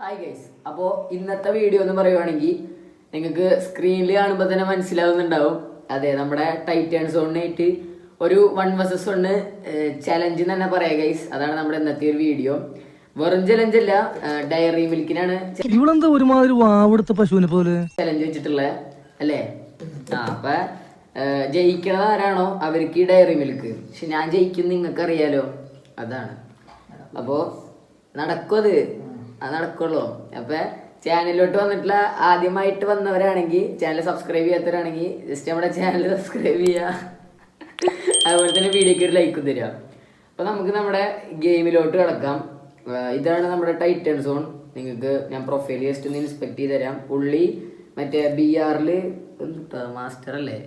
Hi guys അപ്പോൾ ഇന്നത്തെ video എന്ന് പറയുവാണെങ്കിൽ നിങ്ങൾക്ക് സ്ക്രീനിൽ കാണുമ്പോൾ തന്നെ മനസ്സിലാവുന്നുണ്ടാവും. അതെ നമ്മുടെ ടൈറ്റൻ സോണിനായിട്ട് ഒരു വൺ വേഴ്സസ് വണ് ചലഞ്ച് എന്ന് തന്നെ പറയാം ഗൈസ് അതാണ് നമ്മുടെ ഇന്നത്തെ ഒരു വീഡിയോ വെറും ചലഞ്ച് അല്ല ഡയറി മിൽക്കിനാണ് ഇവളെന്താ ഒരുമാതിരി വാവെടുത്ത പശുവിനെ പോലെ? ചലഞ്ച് വെച്ചിട്ടുള്ളത് അല്ലേ? ആ അപ്പൊ ജയിക്കണത് ആരാണോ അവർക്ക് ഈ ഡയറി മിൽക്ക് പക്ഷെ ഞാൻ ജയിക്കും നിങ്ങൾക്ക് അറിയാലോ അതാണ്. അപ്പോ നടക്കും അത്. അത് നടക്കുള്ളൂ. അപ്പൊ ചാനലിലോട്ട് വന്നിട്ടുള്ള ആദ്യമായിട്ട് വന്നവരാണെങ്കിൽ ചാനൽ സബ്സ്ക്രൈബ് ചെയ്യാത്തവരാണെങ്കിൽ ജസ്റ്റ് നമ്മുടെ ചാനൽ സബ്സ്ക്രൈബ് ചെയ്യുക അതുപോലെ തന്നെ വീഡിയോക്ക് ഒരു ലൈക്കും തരിക അപ്പൊ നമുക്ക് നമ്മുടെ ഗെയിമിലോട്ട് കിടക്കാം. ഇതാണ് നമ്മുടെ ടൈറ്റൻ സോൺ നിങ്ങൾക്ക് ഞാൻ പ്രൊഫൈൽ ജസ്റ്റ് ഒന്ന് ഇൻസ്പെക്ട് ചെയ്ത് തരാം. പുള്ളി മറ്റേ ബി ആറിൽ മാസ്റ്റർ അല്ലേ?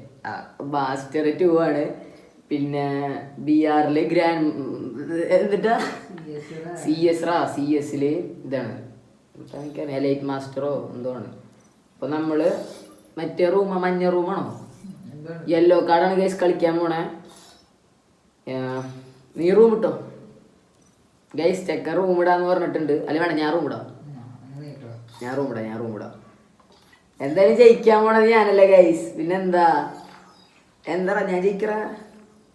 മാസ്റ്റർ ടു ആണ്. പിന്നെ ബി ആറിൽ ഗ്രാൻഡ് എന്നിട്ടാ സി എസ് റാ സി എസിൽ ഇതാണ്. ലൈറ്റ് മാസ്റ്ററോ എന്തോ ആണ് അപ്പൊ നമ്മൾ മറ്റേ റൂം മഞ്ഞ റൂമാണോ യെല്ലോ കാർഡാണ് ഗൈസ് കളിക്കാൻ പോണേ. നീ റൂം ഇട്ടോ? ഗൈസ് ചെക്കൻ റൂം ഇടാന്ന് പറഞ്ഞിട്ടുണ്ട്. അല്ല വേണ്ട ഞാൻ റൂം ഇടാം. ഞാൻ റൂം ഇടാം ഞാൻ റൂം ഇടാം. എന്തായാലും ജയിക്കാൻ പോണത് ഞാനല്ലേ ഗൈസ് പിന്നെന്താ? എന്താ ഞാൻ ജയിക്കറ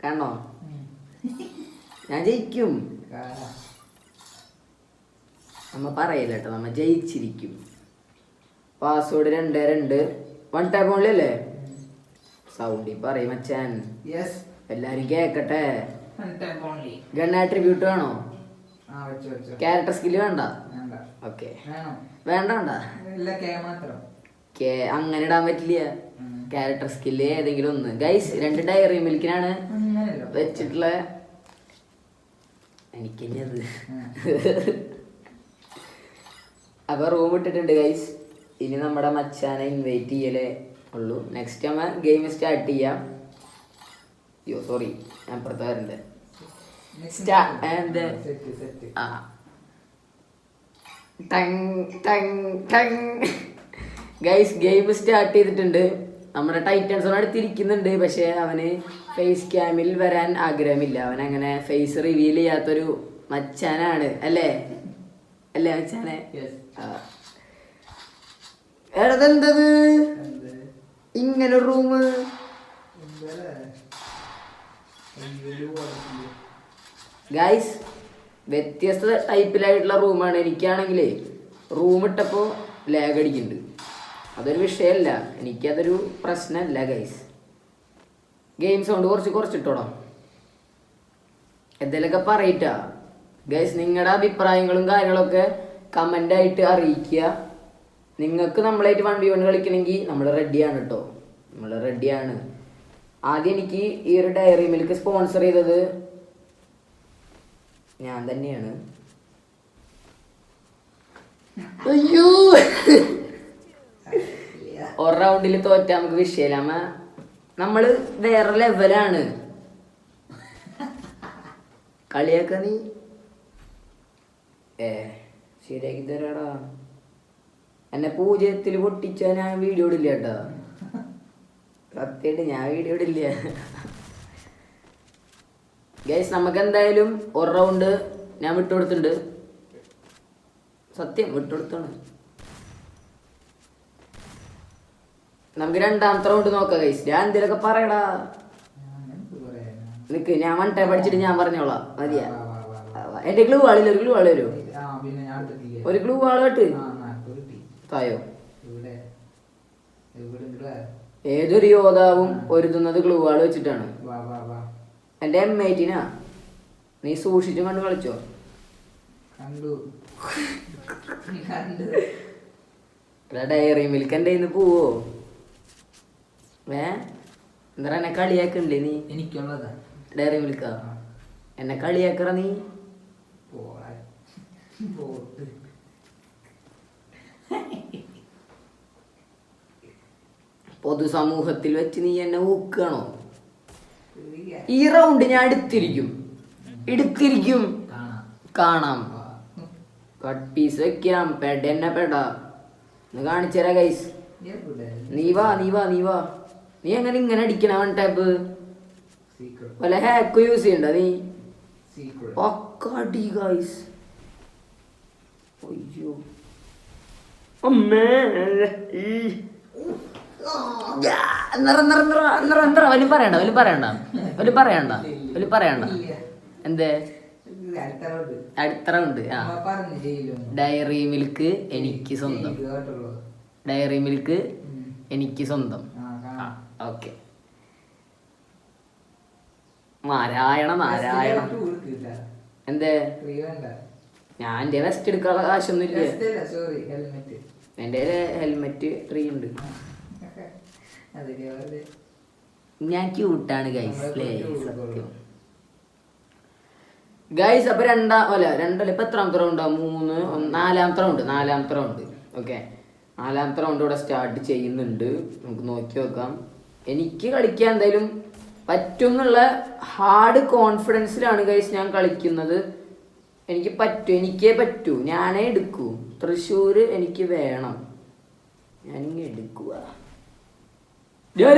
കാണോ ഞാൻ ജയിക്കും. നമ്മ പറയില്ല കേട്ടോ നമ്മ ജയിച്ചിരിക്കും. പാസ്വേഡ് രണ്ട് രണ്ട്. വൺ ടാപ്പ് ഓൺലി അല്ലേ? സൗണ്ടി പറയും മച്ചാൻ. യെസ് എല്ലാരും കേക്കട്ടെ? ഗൺ ആട്രിബ്യൂട്ട് വേണോ? ആ വെച്ചോ വെച്ചോ. ക്യാരക്ടർ സ്കില്ല് വേണ്ട? വേണ്ട. ഓക്കെ വേണോ? വേണ്ട വേണ്ട. കെ അങ്ങനെ ഇടാൻ പറ്റില്ല. ക്യാരക്ടർ സ്കില്ല് ഏതെങ്കിലും ഒന്ന്. ഗൈസ് രണ്ട് ഡയറി മിൽക്കിനാണ് വെച്ചിട്ടുള്ള. എനിക്ക് അപ്പൊ റൂം ഇട്ടിട്ടുണ്ട് ഗൈസ് ഇനി നമ്മുടെ മച്ചാനെ ഇൻവൈറ്റ് ചെയ്യലേ ഉള്ളൂ. നെക്സ്റ്റ് നമ്മൾ ഗെയിം സ്റ്റാർട്ട് ചെയ്യാം. അയ്യോ സോറി ഞാൻ അപ്പുറത്ത് വരണ്ടേ. ഗൈസ് ഗെയിം സ്റ്റാർട്ട് ചെയ്തിട്ടുണ്ട്. നമ്മുടെ ടൈറ്റൻസോട് അടുത്തിരിക്കുന്നുണ്ട് പക്ഷേ അവന് ഫേസ് ക്യാമിൽ വരാൻ ആഗ്രഹമില്ല. അവൻ അങ്ങനെ ഫേസ് റിവീൽ ചെയ്യാത്തൊരു മച്ചാനാണ്. അല്ലേ? അല്ലേ മച്ചാനെ? യെസ്. എടതെന്തത് ഇങ്ങനെ റൂം ഗൈസ് വ്യത്യസ്ത ടൈപ്പിലായിട്ടുള്ള റൂമാണ്. എനിക്കാണെങ്കിൽ റൂം ഇട്ടപ്പോൾ ലാഗ് അടിക്കുന്നുണ്ട്. അതൊരു വിഷയമല്ല. എനിക്കതൊരു പ്രശ്നമല്ല ഗൈസ് ഗെയിം സൗണ്ട് കുറച്ച് കുറച്ചിട്ടോടാം. എന്തെങ്കിലുമൊക്കെ പറയിട്ടാ. ഗൈസ് നിങ്ങളുടെ അഭിപ്രായങ്ങളും കാര്യങ്ങളൊക്കെ കമന്റ് ആയിട്ട് അറിയിക്കുക. നിങ്ങൾക്ക് നമ്മളായിട്ട് വൺ ബി വൺ കളിക്കണമെങ്കിൽ നമ്മൾ റെഡിയാണ് കേട്ടോ നമ്മൾ റെഡിയാണ് ആദ്യം എനിക്ക് ഈ ഒരു ഡയറി മിൽക്ക് സ്പോൺസർ ചെയ്തത് ഞാൻ തന്നെയാണ്. അയ്യോ! ഒരു റൗണ്ടിൽ തോറ്റ നമുക്ക് വിഷയമില്ല. നമ്മൾ നമ്മൾ വേറെ ലെവലാണ് കളിയാക്ക നീ. ഏ ശരിയാക്കി തരാടാ എന്നെ പൂജ്യത്തിൽ പൊട്ടിച്ച ഞാൻ വീഡിയോ ഇടില്ല കേട്ടോ. സത്യമായിട്ട് ഞാൻ വീഡിയോ ഇടില്ല. ഗൈസ് നമുക്ക് എന്തായാലും ഒരു റൗണ്ട് ഞാൻ വിട്ടുകൊടുത്തിട്ടുണ്ട്. സത്യം വിട്ടുകൊടുത്താണ്. നമുക്ക് രണ്ടാമത്തെ റൗണ്ട് നോക്കാം ഗൈസ് ഞാൻ എന്തേലൊക്കെ പറയടാ. നിക്ക് ഞാൻ വൺ ടൈം പഠിച്ചിട്ട് ഞാൻ പറഞ്ഞോളാം. മതിയാ. എന്റെ ക്ലൂ ആളില്ല? ഒരു ഗ്ലൂ ആൾ പിന്നെ ഞാൻ ഒരു ക്ലൂ ആളായിട്ട്? തായോ? ഇവിടെ ഏതൊരു യോദ്ധാവും ഒരുതുന്നത് ക്ലൂ ആൾ വെച്ചിട്ടാണ്. എന്റെ എം എയ്റ്റീനാ നീ സൂക്ഷിച്ചും കണ്ടു കളിച്ചോ? കണ്ടു. കണ്ടു. ഡയറി മിൽക്ക് എന്റെ ഇന്ന് പോവോ? ഏ? എന്താ എന്നെ കളിയാക്കണ്ടേ നീ? എനിക്കുള്ളതാ. ഡയറി മിൽക്കാ എന്നെ കളിയാക്കറ നീ? പോട്ട് പൊതുസമൂഹത്തിൽ വെച്ച് നീ എന്നെ ഊക്കണോ? ഈ റൗണ്ട് ഞാൻ എടുത്തിരിക്കും. എടുത്തിരിക്കും. കാണാം. കട്ട് പീസ് വെക്കാം. പെട എന്നെ പെട ഒന്ന് കാണിച്ചരാ ഗൈസ് നീ വാ നീ വാ നീ വാ. നീ എങ്ങനെ ഇങ്ങനെ അടിക്കണ വൺ ടാപ്പ് വല്ല ഹാക്ക് യൂസ് ചെയ്യണ്ട നീ? ഒക്കെ പക്കാടി ഗൈസ് അയ്യോ അമ്മേ. വലിയ പറയണ്ട വലിയ പറയണ്ട. വലിയ പറയണ്ട വലിയ പറയണ്ട. എന്തേ? അടുത്ത ഉണ്ട് ആ. ഡയറി മിൽക്ക് എനിക്ക് സ്വന്തം. ഡയറി മിൽക്ക് എനിക്ക് സ്വന്തം. ഓക്കെ. നാരായണ നാരായണ. എന്തേ. ഞാൻ എന്റെ വെസ്റ്റ് എടുക്കാനുള്ള കാശൊന്നും ഇല്ല. എന്റെ ഹെൽമെറ്റ് ട്രീ ഉണ്ട്. ഞാൻ ക്യൂട്ടാണ് ഗൈസ് സത്യം. ഗൈസ് അപ്പൊ രണ്ടാം അല്ല രണ്ടല്ല ഇപ്പൊ എത്രാമത്തെ റൗണ്ടാ മൂന്ന് നാലാമത്തെ റൗണ്ട് നാലാമത്തെ റൗണ്ട് ഓക്കെ നാലാമത്തെ റൗണ്ട് ഇവിടെ സ്റ്റാർട്ട് ചെയ്യുന്നുണ്ട്. നമുക്ക് നോക്കി നോക്കാം. എനിക്ക് കളിക്കാൻ എന്തായാലും പറ്റുന്നുള്ള ഹാർഡ് കോൺഫിഡൻസിലാണ് ഗൈസ് ഞാൻ കളിക്കുന്നത്. എനിക്ക് പറ്റൂ എനിക്കേ പറ്റൂ. ഞാനേ എടുക്കൂ. തൃശ്ശൂർ എനിക്ക് വേണം. ഞാനിങ്ങ് എടുക്കുക അയ്യോ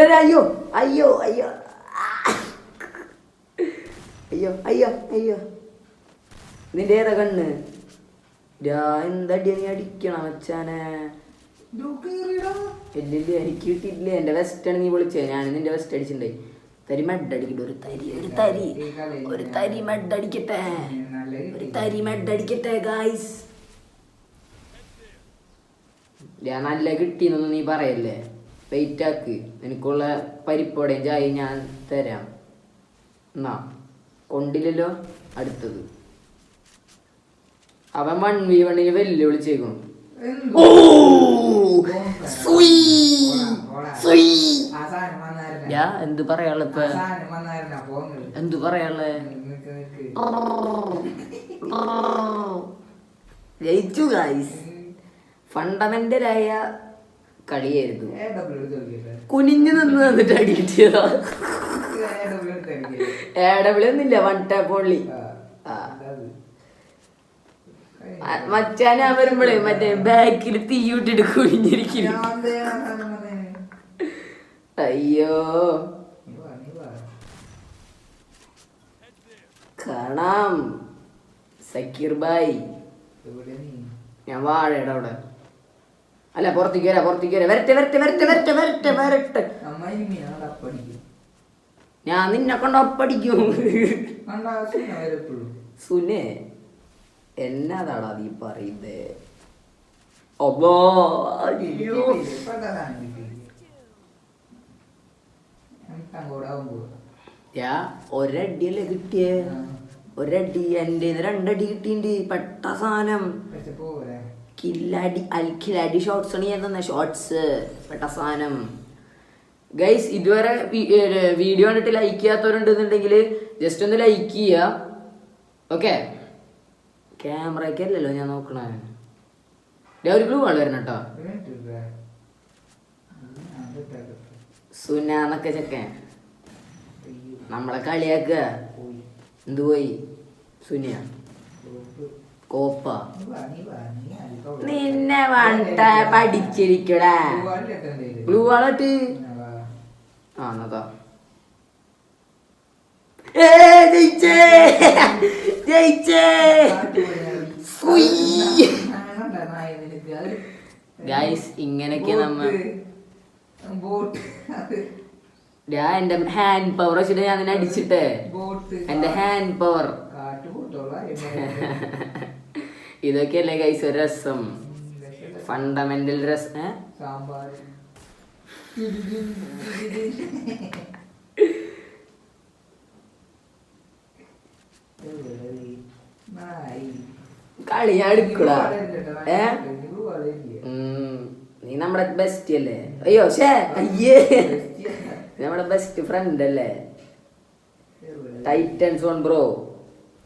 അയ്യോ അയ്യോ. അയ്യോ അയ്യോ അയ്യോ. നിന്റെ ഏതാ കണ്ണ്? ഡാ, എന്തടി നീ അടിക്കണം അച്ഛനെ. ഇല്ലില്ല എനിക്ക് കിട്ടിയിട്ടില്ല. എന്റെ വെസ്റ്റാണ് നീ വിളിച്ചത് ഞാൻ നിന്റെ വെസ്റ്റ് അടിച്ചിട്ടുണ്ടായി. തരി മെഡ് അടിക്കട്ടെ. ഒരു തരി ഒരു തരി. ഒരു തരി മെഡ് അടിക്കട്ടെ. നല്ല ഒരു തരി മെഡ് അടിക്കട്ടെ ഗായ്സ് ഞാൻ നല്ല കിട്ടിയെന്നൊന്നും നീ പറയല്ലേ വെയിറ്റ് ആക്ക് എനിക്കുള്ള പരിപ്പോടെയും ചായ ഞാൻ തരാം എന്നാ കൊണ്ടില്ലല്ലോ അടുത്തത് അവൻ വൺ വി വണ്ണിന് വെല്ലുവിളിച്ചേക്കും? ഓ സുയ്. സുയ് ആ സാധനം ഞാ എന്ത് പറയാൾ ഇപ്പൊ. എന്ത് നിക്ക്. ജയിച്ചു ഗായ്സ് ഫണ്ടമെന്റലായ കളിയായിരുന്നു കുനിഞ്ഞു നിന്ന് നിന്നിട്ട് അടി കിട്ടിയതാ ഏ ഒന്നില്ല. One tap only. മച്ചാനാ വരുമ്പോഴേ മറ്റേ ബാക്കിൽ തീയിട്ടിട്ട് കുഴിഞ്ഞിരിക്കുന്നു. അയ്യോ. കാണാം. സക്കീർ ബായ്? ഞാൻ വാഴയുടെ അവിടെ. അല്ല പുറത്തേക്ക് വരാ പുറത്തേക്ക് വരാ. വരട്ടെ വരട്ടെ വരട്ടെ വരട്ടെ വരട്ടെ വരട്ടെ. ഞാൻ നിന്നെ കൊണ്ട് ഒപ്പടിക്കും. സുനെ എന്നതാടാ നീ പറയുന്നേ? അമ്മോ അയ്യോ. അങ്ങോട്ട് ഒരടിയല്ലേ കിട്ടിയേ? ഒരടി എന്റെ രണ്ടടി കിട്ടിയിട്ടുണ്ട് പെട്ട സാധനം. കില്ലടി അൽഖിലടി ഷോർട്സ് ആണ് ഞാൻ തന്നെ ഷോർട്സ് പെട്ട സാധനം. ഗൈസ് ഇതുവരെ വീഡിയോ കണ്ടിട്ട് ലൈക്ക് ചെയ്യാത്തവരുണ്ടെന്നുണ്ടെങ്കിൽ ജസ്റ്റ് ഒന്ന് ലൈക്ക് ചെയ്യുക ഓക്കെ ക്യാമറയ്ക്ക് അല്ലല്ലോ ഞാൻ നോക്കണേ. ഒരു ബ്ലൂ ആണ് വരണം കേട്ടോ. സുനാന്നൊക്കെ ചെക്കൻ. അയ്യോ, നമ്മളെ കളിയാക്ക പോയി. എന്ത് പോയി സുനിയ. കോപ്പ. നിന്നെ വണ്ട പഠിച്ചിരിക്കടാ ബ്ലൂ വാളട്ട് ആ, വാ. ആ എന്നതാ ഏ ജയിച്ചേ ജയിച്ചേ ബോട്ട്. ഞാൻ എന്റെ ഹാൻഡ് പവർ വെച്ചിട്ട് ഞാൻ നിന്നെ അടിച്ചിട്ടേ. എന്റെ ഹാൻഡ് പവർ ഇതൊക്കെയല്ലേ കൈസ ഒരു രസം. ഫണ്ടമെന്റൽ രസം കളി ഞാൻ എടുക്കൂടാ. ഏ. നീ നമ്മുടെ ബെസ്റ്റ് അല്ലേ? അയ്യോ ഷേ അയ്യേ. നമ്മുടെ ബെസ്റ്റ് ഫ്രണ്ട് അല്ലേ? ടൈറ്റൻസ് വൺ ബ്രോ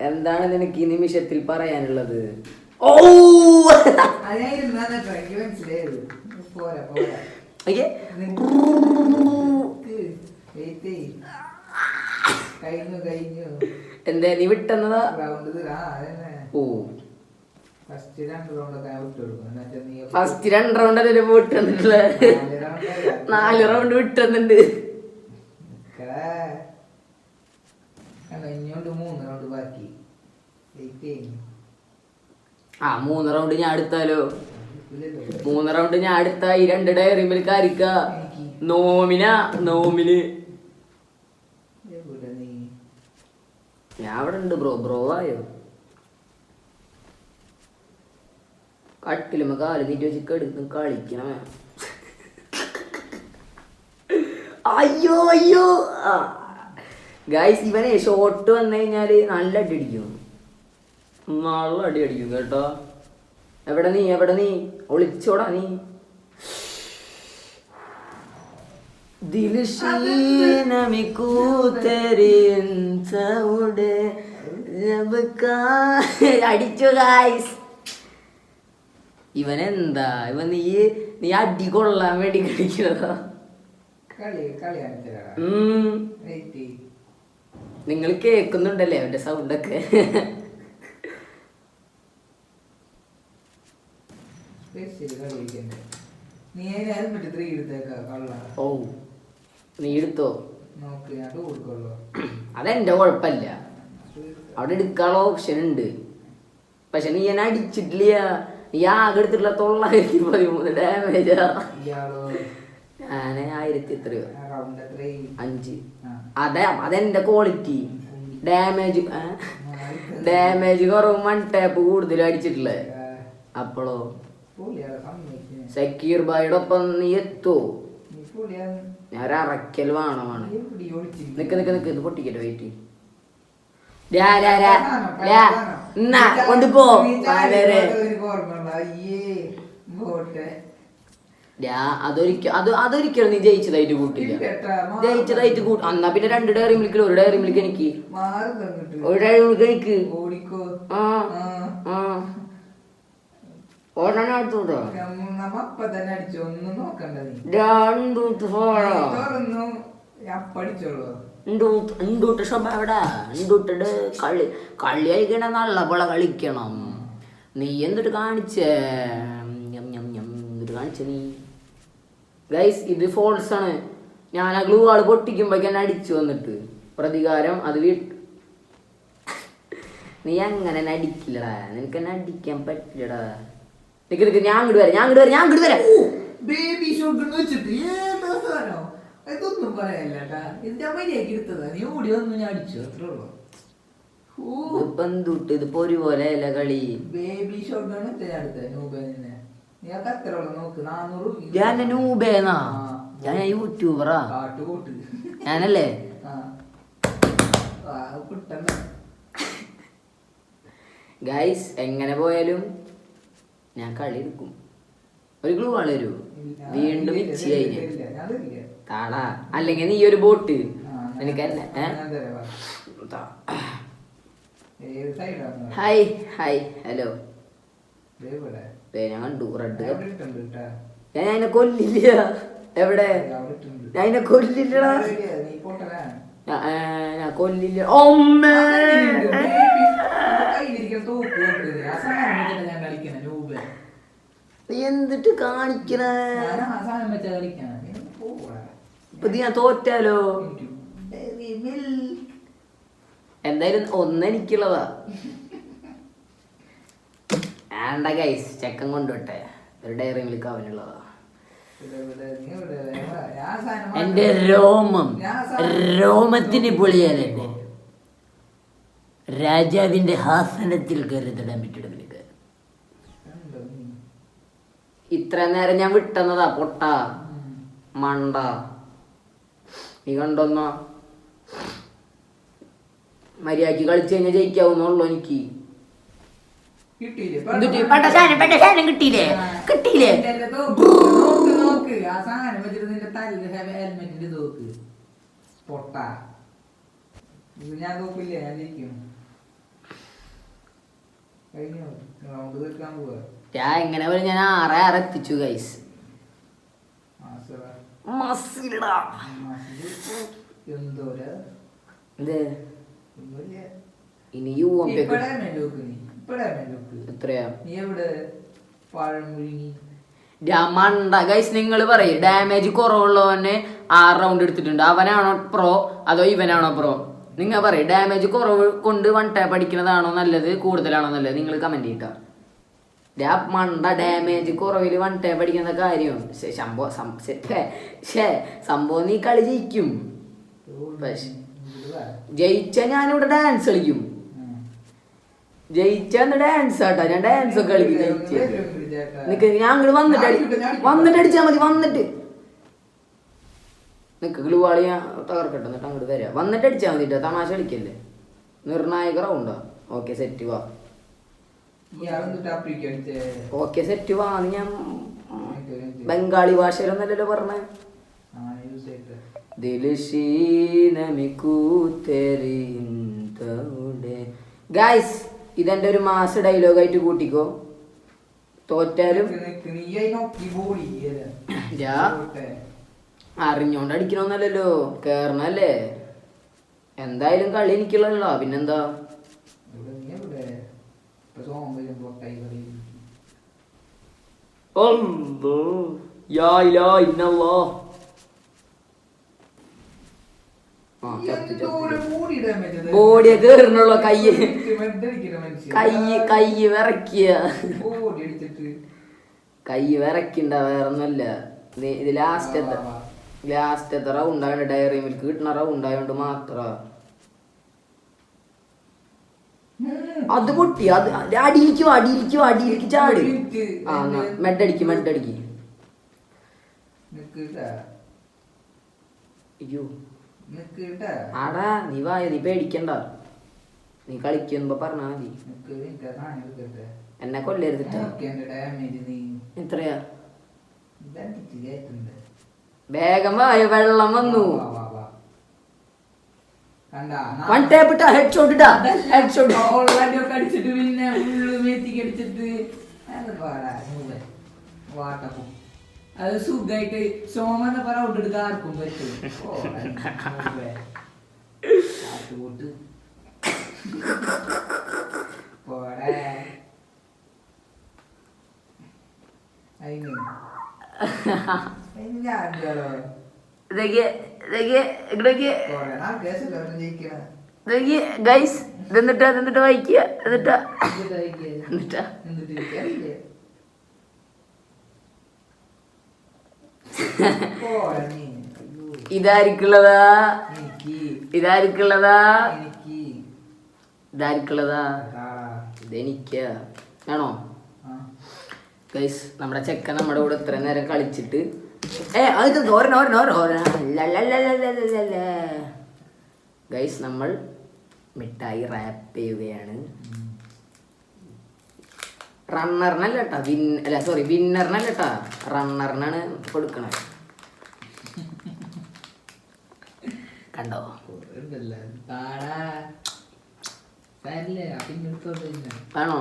എന്താണ് നിനക്ക് ഈ നിമിഷത്തിൽ പറയാനുള്ളത്? ഓ എന്തേ നീ വിട്ടെന്നതാ? ഓ. ഫസ്റ്റ് രണ്ട് റൗണ്ട് വിട്ടെന്നിട്ടുള്ള? നാല് റൗണ്ട് വിട്ടെന്നുണ്ട്. കണ്ടോ, ഇനിയുണ്ട് മൂന്ന് റൗണ്ട് ബാക്കി. വെയിറ്റ് ചെയ്യുന്നു ആ മൂന്ന് റൗണ്ട് ഞാൻ എടുത്താലോ? മൂന്ന് റൗണ്ട് ഞാൻ അടുത്ത ഈ രണ്ട് ഡയറി മിൽക്ക് നോമിന നോമിന്? ഞാൻ അവിടെ ഉണ്ട് ബ്രോ ബ്രോ ആയോ? കട്ടിലുമ്പോ കാൽ നീറ്റ് വെച്ച് കെടുക്കും കളിക്കണം. അയ്യോ അയ്യോ. ഗായ്സ് ഇവനെ ഷോട്ട് വന്നു കഴിഞ്ഞാൽ നല്ല അടി അടിക്കും. നല്ല അടി അടിക്കും കേട്ടോ. എവിടെ നീ എവിടെ നീ? ഒളിച്ചോടാ നീ. അടിച്ചു ഗായ്സ് ഇവനെന്താ? ഇവൻ നീ നീ അടി കൊള്ളാൻ വേണ്ടി കളിക്കുന്നതാ. നിങ്ങൾ കേൾക്കുന്നുണ്ടല്ലേ അവന്റെ സൗണ്ടൊക്കെ ഓ നീ എടുത്തോ? അതെന്റെ കുഴപ്പമില്ല. അവിടെ എടുക്കാനുള്ള ഓപ്ഷൻ ഉണ്ട്. പക്ഷെ നീ ഞാൻ അടിച്ചിട്ടില്ല. നീ ആകെ എടുത്തിട്ടുള്ള തൊള്ളായിരത്തി പതിമൂന്ന് ഡാമേജാ ഞാൻ ആയിരത്തി എത്രയോ? അഞ്ച്. അതെ അതെന്റെ ക്വാളിറ്റി ഡാമേജ് ഡാമേജ് കുറവ് വൺ ടാപ്പ് കൂടുതൽ അടിച്ചിട്ടുള്ളത് അപ്പോഴോ സക്കീർ ബായിയുടെ ഒപ്പം നീ എത്തോ? ഞാൻ ഒരു അറക്കൽ വേണമാണ്. നിക്ക് നിക്ക് നിക്ക് ഇത് പൊട്ടിക്കട്ടെ വെയിറ്റ് കൊണ്ടുപോ. വളരെ അതൊരിക്കൽ അത് അതൊരിക്കലും നീ ജയിച്ചതായിട്ട് കൂട്ടില്ല. ജയിച്ചതായിട്ട് കൂട്ട എന്നാ പിന്നെ രണ്ട് ഡയറി മിൽക്കിൽ ഒരു ഡയറി മിൽക്ക് എനിക്ക്. ഒരു ഡയറി മിൽക്ക് എനിക്ക്. ആ ആ. ഒരെണ്ണം ഇണ്ടൂട്ട് സ്വഭാവം എവിടാ? ഇണ്ടൂട്ടിട്ട് കളി കളി കളിക്കണ നല്ല പോലെ കളിക്കണം. നീ എന്തിട്ട് കാണിച്ചേ? എന്നിട്ട് കാണിച്ച നീ? ഗൈസ് ഇത് ഫോൾസ് ആണ്. ഞാൻ ആ ഗ്ലൂ ആൾ പൊട്ടിക്കുമ്പോഴേക്ക് എന്നെ അടിച്ചു വന്നിട്ട്. പ്രതികാരം അത് വീട്ട് നീ അങ്ങനെ എന്നെ അടിക്കില്ലടാ. നിനക്ക് എന്നെ അടിക്കാൻ പറ്റില്ലടാ. നിക്ക് നിക്ക് ഞാൻ അങ്ങോട്ട് വരാം ഞാൻ അങ്ങോട്ട് വരാം ഞാൻ അങ്ങോട്ട് വരാം. ബേബി ഷോട്ട് വെച്ചിട്ട് ഏതാ സാധനം ഇതൊന്നും പറയാനില്ലട്ടാ ഇതിന്റെ അമ്മയിലേക്ക് എടുത്തതാ. നീ ഓടി വന്നു ഞാൻ അടിച്ചു അത്രേ ഉള്ളൂ. ഇതിപ്പം എന്തുട്ട്? ഇത് പൊരി പോലെ അല്ല കളി. ബേബി ഷോട്ട് ആണ് അടുത്ത നൂബനെ ഞാൻ നൂബേന്നാ. ഞാൻ യൂട്യൂബറാ ഞാനല്ലേ? ഗൈസ് എങ്ങനെ പോയാലും ഞാൻ കളി എടുക്കും. ഒരു ഗ്ലൂ ആണ് തരൂ. വീണ്ടും ഇച്ചി കഴിഞ്ഞ്. താടാ. അല്ലെങ്കിൽ നീ ഒരു ബോട്ട്. എനിക്ക് ഹായ് ഹായ് ഹലോ ഞാൻ കണ്ടു. റെഡ് ഞാൻ അതിനെ കൊല്ലില്ല. എവിടെ? ഞാൻ അതിനെ കൊല്ലില്ലടാ. ഞാൻ കൊല്ലില്ല. ഒമ്മേ! ഞാൻ നീ എന്തിട്ട് കാണിക്കണേ? ഇപ്പൊ ഞാൻ തോറ്റാലോ. എന്തായാലും ഒന്നെനിക്കുള്ളതാ. വേണ്ട ഗൈസ് ചെക്കൻ കൊണ്ടുവിട്ടെ. ഒരു ഡയറി മിൽക്ക് അവനുള്ളതാ എന്റെ രോമം രോമത്തിന് പൊളിയാലെന്നെ രാജാവിന്റെ ഹാസനത്തിൽ കരുതിടാൻ നിനക്ക്. ഇത്ര നേരം ഞാൻ വിട്ടെന്നതാ പൊട്ട മണ്ട. നീ കണ്ടോന്നോ? മര്യാദയ്ക്ക് കളിച്ചു കഴിഞ്ഞാൽ ജയിക്കാവുന്നുള്ളൂ എനിക്ക്. കിട്ടിയില്ലേ? എന്തുട്ടി? പെട്ട സാധനം, പെട്ട സാധനം കിട്ടിയില്ലേ? കിട്ടിയില്ലേ? നോക്ക്. ആ സാധനം വെച്ചിട്ട് നിന്റെ ഹെൽമെറ്റിന്റെ തോക്ക് പൊട്ട. ഇത് ഞാൻ തോക്കില്ല ഞാൻ ജയിക്കും. കഴിഞ്ഞു? റൗണ്ട് തീർക്കാൻ പോവാ. ഞാൻ എങ്ങനെ പോലെ ഞാൻ ആറെ ആറ് എത്തിച്ചു ഗൈസ് ഇനി യു എം പി എത്രയാ? നീ എവിടെ? പഴം മണ്ട. ഗൈസ് നിങ്ങൾ പറയും. ഡാമേജ് കുറവുള്ളവനെ ആറ് റൗണ്ട് എടുത്തിട്ടുണ്ട്. അവനാണോ പ്രോ അതോ ഇവനാണോ പ്രോ നിങ്ങൾ പറയും. ഡാമേജ് കുറവ് കൊണ്ട് വൺ ടാപ്പ് അടിക്കുന്നതാണോ നല്ലത്? കൂടുതലാണോ നല്ലത്? നിങ്ങൾ കമന്റ് ചെയ്യട്ടോ ഡാ മണ്ട. ഡാമേജ് കുറവിൽ വൺ ടാപ്പ് അടിക്കുന്ന കാര്യം. സംഭവം സംഭവം നീ കളി ജയിക്കും. ജയിച്ച ഞാനിവിടെ ഡാൻസ് കളിക്കും. ജയിച്ച ഡാൻസ് ആട്ടാ. ഞാൻ ഡാൻസ് ഒക്കെ കളിക്കും ജയിച്ച. നിക്ക് ഞാൻ അങ്ങോട്ട് വന്നിട്ട് വന്നിട്ട് അടിച്ചാ മതി വന്നിട്ട് നിക്ക് ഗ്ലൂവാളി ഞാൻ തകർക്കട്ടെ എന്നിട്ട് അങ്ങോട്ട് വരാം. വന്നിട്ട് അടിച്ചാ മതി ട്ടോ, തമാശ കളിക്കല്ലേ? നിർണായക റൗണ്ടാ ഓക്കെ സെറ്റ് വാ. ഓക്കെ സെറ്റ് വാ. അത് ഞാൻ ബംഗാളി ഭാഷയിലൊന്നല്ലല്ലോ പറഞ്ഞേ. ഗായ്സ് ഇതെന്റെ ഒരു മാസ ഡയലോഗ് ആയിട്ട് കൂട്ടിക്കോ. തോറ്റാലും അറിഞ്ഞോണ്ട് അടിക്കണമെന്നല്ലല്ലോ കേറണല്ലേ? എന്തായാലും കളി എനിക്കുള്ളല്ലോ പിന്നെന്താ? അല്ലോ യാ ഇലാ ഇന്നല്ലോ ബോഡിയെ കേറണുള്ളൂ കയ്യ്. കയ്യ് കയ്യ് വിറക്കിയ കയ്യ് വിറക്കിണ്ട വേറൊന്നുമല്ല. ഇത് ലാസ്റ്റത്തെ ലാസ്റ്റത്തെ റൗണ്ട് ആണ് ഡയറി മിൽക്ക് കിട്ടുന്ന റൗണ്ട് ആയതുകൊണ്ട് മാത്ര. അത് പൊട്ടി. അത് അത് അടിയിലിക്കോ അടിയിലിക്കോ അടിയിലേക്ക് ചാടി ആ മെഡടിക്ക് മെഡടിക്ക് അയ്യോ. ആടാ നീ വായ നീ പേടിക്കണ്ട. നീ കളിക്കുമ്പോ പറഞ്ഞാ മതി. എന്നെ കൊല്ലരുതിട്ടാ. എത്രയാ? വേഗം വായ വെള്ളം വന്നു. വൺ ടേപ്പ് ഇട്ടാ ഹെഡ് ഷോട്ട് ഇട്ടാ ഹെഡ് ഷോട്ട് അടിച്ചിട്ട് പിന്നെ ഫുള്ള് മേത്തിക്ക് അടിച്ചിട്ട്. വാട്ടപ്പൂ അത് സുഖായിട്ട് സോമന്ന പറ ഔട്ട് എടുക്കാൻ ആർക്കും പറ്റും ഗൈസ് എന്നിട്ടാ എന്നിട്ട് വായിക്കുക എന്നിട്ടാ എന്നിട്ട് ജയിക്കുക. എന്നിട്ടാ എന്നിട്ട് ജയിക്കാറില്ലേ? പോടെ നീ. അയ്യോ. ഇതായിരിക്കുള്ളതാ. ഇതായിരിക്കുള്ളതാ. ഇതായിരിക്കുള്ളതാ. ഇതെനിക്ക. ആണോ. ഗൈസ് നമ്മുടെ ചെക്കൻ നമ്മുടെ കൂടെ ഇത്ര നേരം കളിച്ചിട്ട്. ഏ അത് ഓരന ഓരന ഓരന ഗൈസ് നമ്മൾ മിഠായി റാപ്പ് ചെയ്യുകയാണ്. റണ്ണറിനല്ല കേട്ടാ വിൻ അല്ല സോറി വിന്നറിനല്ല കേട്ടാ റണ്ണറിനാണ് കൊടുക്കണത്. കണ്ടോ. ആണോ?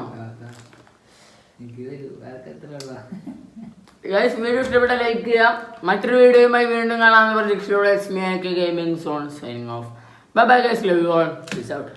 വീഡിയോ ഇഷ്ടപ്പെട്ട ലൈക്ക് ചെയ്യാം. മറ്റൊരു വീഡിയോയുമായി വീണ്ടും കാണാമെന്ന് പ്രതീക്ഷയോടെ gaming zone signing off bye bye guys love you all out.